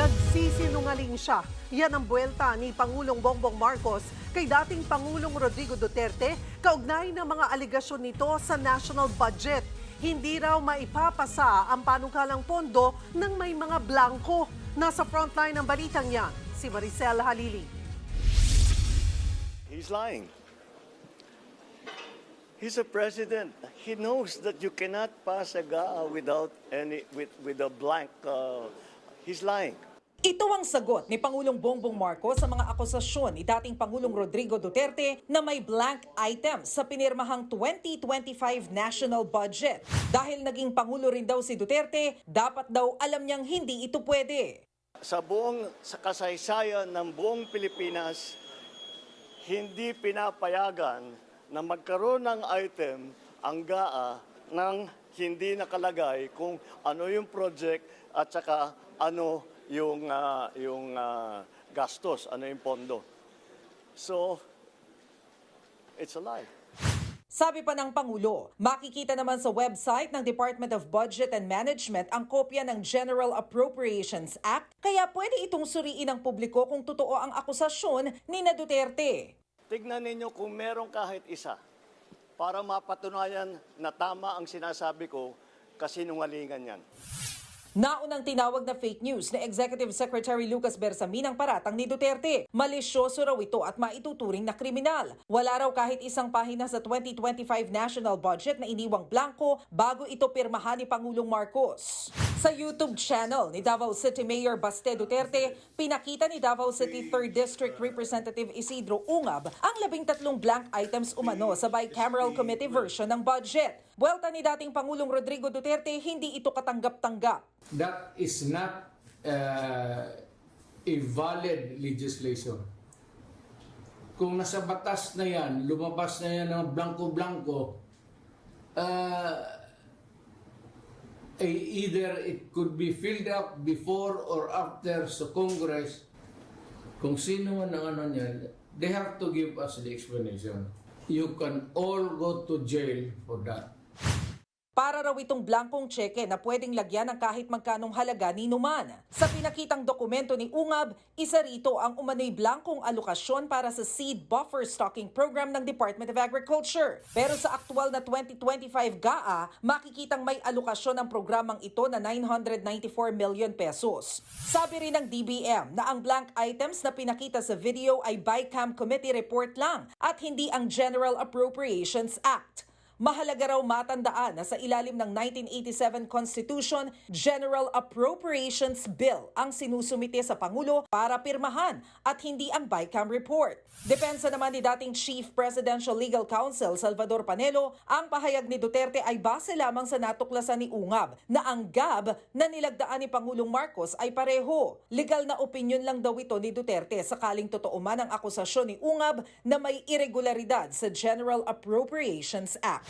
Nagsisinungaling siya. Yan ang buwelta ni Pangulong Bongbong Marcos kay dating Pangulong Rodrigo Duterte kaugnay ng mga aligasyon nito sa national budget. Hindi raw maipapasa ang panukalang pondo ng may mga blanco. Nasa frontline ng balitang yan, si Maricel Halili. He's lying. He's a president. He knows that you cannot pass a GAA without any with with a blank. Uh, he's lying. Ito ang sagot ni Pangulong Bongbong Marcos sa mga akusasyon ni dating Pangulong Rodrigo Duterte na may blank item sa pinirmahang 2025 national budget. Dahil naging Pangulo rin daw si Duterte, dapat daw alam niyang hindi ito pwede. Sa buong sa kasaysayan ng buong Pilipinas, hindi pinapayagan na magkaroon ng item ang GAA nang hindi nakalagay kung ano yung project at saka ano yung ah, yung ah, gastos, ano yung pondo. So it's a lie. Sabi pa ng Pangulo, makikita naman sa website ng Department of Budget and Management ang kopya ng General Appropriations Act, kaya pwede itong suriin ng publiko kung totoo ang akusasyon ni na Duterte. Tignan ninyo kung meron kahit isa para mapatunayan na tama ang sinasabi ko kasi nungalingan yan. Naunang tinawag na fake news ni Executive Secretary Lucas Bersamin ang paratang ni Duterte. Malisyoso raw ito at maituturing na kriminal. Wala raw kahit isang pahina sa 2025 national budget na iniwang blanco bago ito pirmahan ni Pangulong Marcos. Sa YouTube channel ni Davao City Mayor Baste Duterte, pinakita ni Davao City 3rd District Representative Isidro Ungab ang labing tatlong blank items umano sa bicameral committee version ng budget. Buwelta ni dating Pangulong Rodrigo Duterte, hindi ito katanggap-tanggap. that is not uh, a valid legislation. Kung nasa batas na yan, lumabas na yan ng blanco-blanco, uh, either it could be filled up before or after sa Congress, kung sino man ang ano niyan, they have to give us the explanation. You can all go to jail for that. Para raw itong blankong tseke na pwedeng lagyan ng kahit magkanong halaga ni Numan. Sa pinakitang dokumento ni Ungab, isa rito ang umano'y blankong alokasyon para sa Seed Buffer Stocking Program ng Department of Agriculture. Pero sa aktual na 2025 GAA, makikitang may alokasyon ng programang ito na 994 million pesos. Sabi rin ng DBM na ang blank items na pinakita sa video ay BICAM Committee report lang at hindi ang General Appropriations Act. Mahalaga raw matandaan na sa ilalim ng 1987 Constitution, General Appropriations Bill ang sinusumite sa Pangulo para pirmahan at hindi ang BICAM report. Depensa naman ni dating Chief Presidential Legal Counsel Salvador Panelo, ang pahayag ni Duterte ay base lamang sa natuklasan ni Ungab na ang GAB na nilagdaan ni Pangulong Marcos ay pareho. Legal na opinion lang daw ito ni Duterte sakaling totoo man ang akusasyon ni Ungab na may irregularidad sa General Appropriations Act.